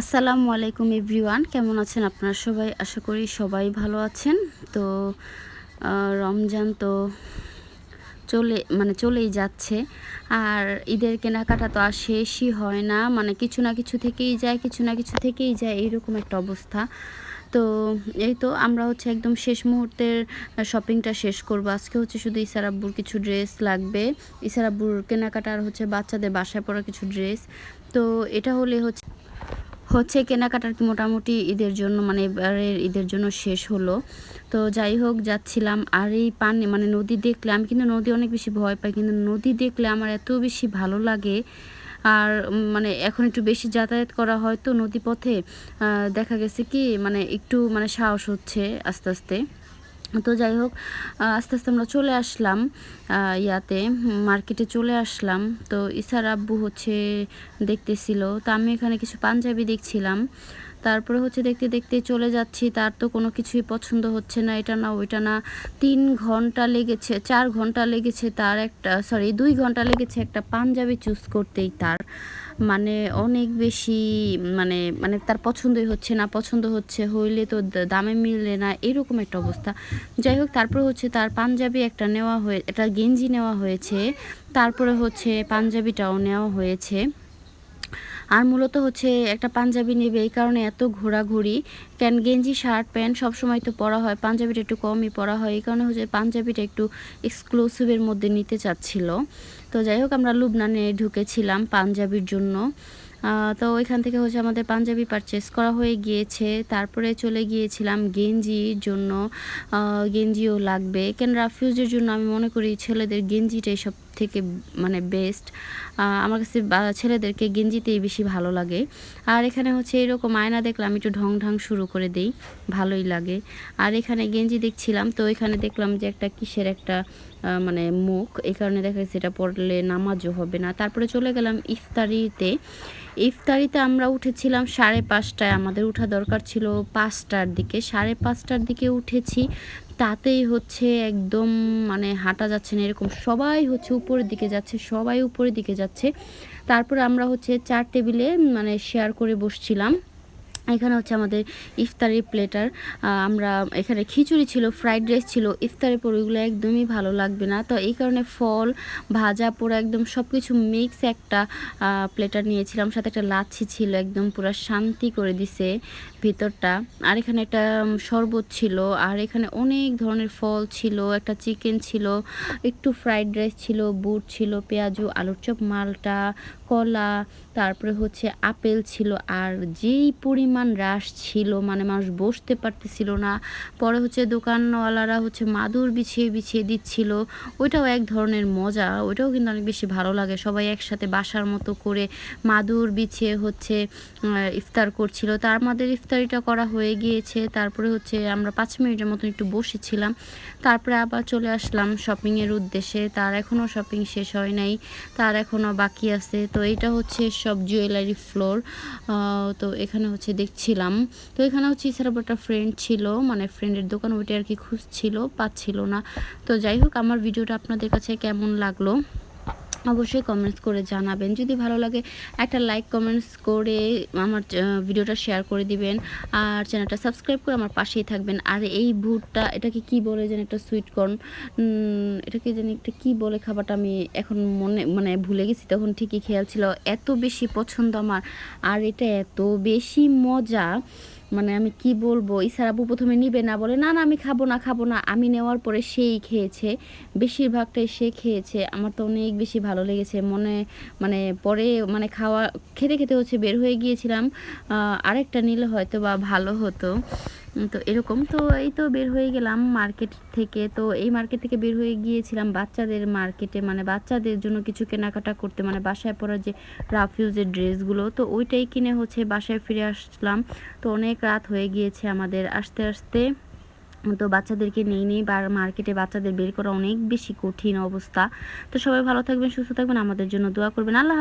আসসালামু আলাইকুম এভরিওয়ান, কেমন আছেন আপনারা সবাই? আশা করি সবাই ভালো আছেন। তো রমজান তো চলে মানে চলেই যাচ্ছে। আর ঈদের কেনাকাটা তো আর শেষই হয় না মানে কিছু না কিছু থেকেই যায়, কিছু না কিছু থেকেই যায়, এইরকম একটা অবস্থা। তো, এই তো আমরা হচ্ছে একদম শেষ মুহূর্তের শপিংটা শেষ করব। আজকে হচ্ছে শুধু ইসার আব্বুর কিছু ড্রেস লাগবে। ইসার আব্বুর কেনাকাটা আর হচ্ছে বাচ্চাদের বাসায় পড়া কিছু ড্রেস তো, এটা হলে হচ্ছে হচ্ছে কেনাকাটার কি মোটামুটি ঈদের জন্য মানে এবারের ঈদের জন্য শেষ হলো। তো যাই হোক, যাচ্ছিলাম আর এই পানি মানে নদী দেখলে, আমি কিন্তু নদী অনেক বেশি ভয় পাই, কিন্তু নদী দেখলে আমার এত বেশি ভালো লাগে। আর মানে এখন একটু বেশি যাতায়াত করা হয় তো নদীপথে দেখা গেছে কি মানে একটু মানে সাহস হচ্ছে আস্তে আস্তে। তো যাই হোক আস্তে আস্তে আমরা চলে আসলাম ইয়াতে, মার্কেটে চলে আসলাম। তো ইসার আব্বু হচ্ছে দেখতেছিল, তো আমি এখানে কিছু পাঞ্জাবি দেখছিলাম। তারপরে হচ্ছে দেখতে দেখতে চলে যাচ্ছি, তার তো কোনো কিছুই পছন্দ হচ্ছে না, এটা না, ওইটা না। তিন ঘণ্টা লেগেছে, চার ঘণ্টা লেগেছে তার একটা সরি দুই ঘণ্টা লেগেছে একটা পাঞ্জাবি চুজ করতেই তার। মানে অনেক বেশি মানে মানে তার পছন্দই হচ্ছে না, পছন্দ হচ্ছে, হইলে তো দামে মিললে না, এরকম একটা অবস্থা। যাই হোক, তারপরে হচ্ছে তার পাঞ্জাবি একটা নেওয়া হয়ে, একটা গেঞ্জি নেওয়া হয়েছে, তারপরে হচ্ছে পাঞ্জাবিটাও নেওয়া হয়েছে। আর মূলত হচ্ছে একটা পাঞ্জাবি নেবে, এই কারণে এত ঘোরাঘুরি। কেন গেঞ্জি, শার্ট, প্যান্ট সবসময় তো পরা হয়, পাঞ্জাবিটা একটু কমই পরা হয়, এই কারণে হচ্ছে পাঞ্জাবিটা একটু এক্সক্লুসিভের মধ্যে নিতে চাচ্ছিল। তো যাই হোক, আমরা লুবনানে ঢুকেছিলাম পাঞ্জাবির জন্য। তো ওইখান থেকে হচ্ছে আমাদের পাঞ্জাবি পারচেস করা হয়ে গিয়েছে। তারপরে চলে গিয়েছিলাম গেঞ্জির জন্য। গেঞ্জিও লাগবে। কেন রাফিউজের জন্য আমি মনে করি ছেলেদের গেঞ্জিটাই সব থেকে মানে বেস্ট আমার কাছে ছেলেদেরকে গেঞ্জিতেই বেশি ভালো লাগে। আর এখানে হচ্ছে এরকম আয়না দেখলাম, একটু ঢং ঢং শুরু করে দেই, ভালোই লাগে। আর এখানে গেঞ্জি দেখছিলাম, তো এখানে দেখলাম যে একটা কিসের একটা মানে মুখ এই কারণে দেখা যাচ্ছে এটা পড়লে নামাজও হবে না। তারপরে চলে গেলাম ইফতারিতে। ইফতারিতে আমরা উঠেছিলাম সাড়ে পাঁচটায়, আমাদের উঠা দরকার ছিল পাঁচটার দিকে। সাড়ে পাঁচটার দিকে উঠেছি তাতেই হচ্ছে একদম মানে হাঁটা যাচ্ছে না, এরকম সবাই হচ্ছে উপরের দিকে যাচ্ছে, সবাই উপরের দিকে যাচ্ছে। তারপর আমরা হচ্ছে চার টেবিলে মানে শেয়ার করে বসছিলাম। এখানে হচ্ছে আমাদের ইফতারি প্লেটার। আমরা এখানে খিচুড়ি ছিল, ফ্রাইড রাইস ছিল ইফতারের পর ওইগুলো একদমই ভালো লাগবে না। তো এই কারণে ফল, ভাজা, পোড়া একদম সব কিছু মিক্স একটা প্লেটার নিয়েছিলাম। সাথে একটা লাচ্ছি ছিল, একদম পুরো শান্তি করে দিছে ভিতরটা। আর এখানে একটা শরবত ছিল, আর এখানে অনেক ধরনের ফল ছিল, একটা চিকেন ছিল, একটু ফ্রাইড রাইস ছিল, বুট ছিল, পেঁয়াজু, আলুর চপ, মালটা, কলা, তারপরে হচ্ছে আপেল ছিল, আর যেই পরিমাণ রাশ ছিল মানে মানুষ বসতে পারতেছিল না। পরে হচ্ছে দোকানওয়ালারা হচ্ছে মাদুর বিছিয়ে বিছিয়ে দিচ্ছিল। ওইটাও এক ধরনের মজা, ওইটাও কিন্তু অনেক বেশি ভালো লাগে। সবাই একসাথে বাসার মতো করে মাদুর বিছিয়ে হচ্ছে ইফতার করছিল। তার আমাদের ইফতারিটা করা হয়ে গিয়েছে। তারপরে হচ্ছে আমরা পাঁচ মিনিটের মতো একটু বসেছিলাম। তারপরে আবার চলে আসলাম শপিংয়ের উদ্দেশ্যে। তার এখনও শপিং শেষ হয় নাই, তার এখনও বাকি আছে। তো এটা হচ্ছে সব জুয়েলারি ফ্লোর তো এখানে হচ্ছে দেখছিলাম। তো এখানে হচ্ছে এছাড়া একটা ফ্রেন্ড ছিল মানে ফ্রেন্ডের দোকান ওইটা আর কি খুঁজছিল, পাচ্ছিল না। তো যাই হোক, আমার ভিডিওটা আপনাদের কাছে কেমন লাগল? অবশ্যই কমেন্টস করে জানাবেন। যদি ভালো লাগে, একটা লাইক কমেন্টস করে আমার ভিডিওটা শেয়ার করে দিবেন। আর চ্যানেলটা সাবস্ক্রাইব করে আমার পাশেই থাকবেন। আর এই ভুটটা এটাকে কি বলে যেন একটা সুইট কর্ন এটাকে যেন একটা কি বলে খাবারটা আমি এখন মনে মানে ভুলে গেছি, তখন ঠিকই খেয়াল ছিল। এত বেশি পছন্দ আমার। আর এটা এত বেশি মজা। মানে আমি কি বলব? ইসার প্রথমে নিবে না, বলে, না না, আমি খাব না খাব না। আমি নেওয়ার পরে সেই খেয়েছে, বেশিরভাগটাই সে খেয়েছে। আমার তো অনেক বেশি ভালো লেগেছে। মনে মানে পরে মানে খাওয়া, খেতে খেতে হচ্ছে বের হয়ে গিয়েছিলাম। আরেকটা নিলে হয়তো বা ভালো হতো। তো এরকম। তো এই তো বের হয়ে গেলাম মার্কেট থেকে। তো এই মার্কেট থেকে বের হয়ে গিয়েছিলাম বাচ্চাদের মার্কেটে মানে বাচ্চাদের জন্য কিছু কেনাকাটা করতে। মানে বাসায় পরা যে রাফিউজের ড্রেসগুলো তো ওইটাই কিনে হচ্ছে বাসায় ফিরে আসলাম। তো অনেক রাত হয়ে গিয়েছে আমাদের আসতে আসতে। তো বাচ্চাদেরকে নিয়ে নিই বা মার্কেটে বাচ্চাদের বের করা অনেক বেশি কঠিন অবস্থা। তো সবাই ভালো থাকবেন, সুস্থ থাকবেন। আমাদের জন্য দোয়া করবেন। আল্লাহ।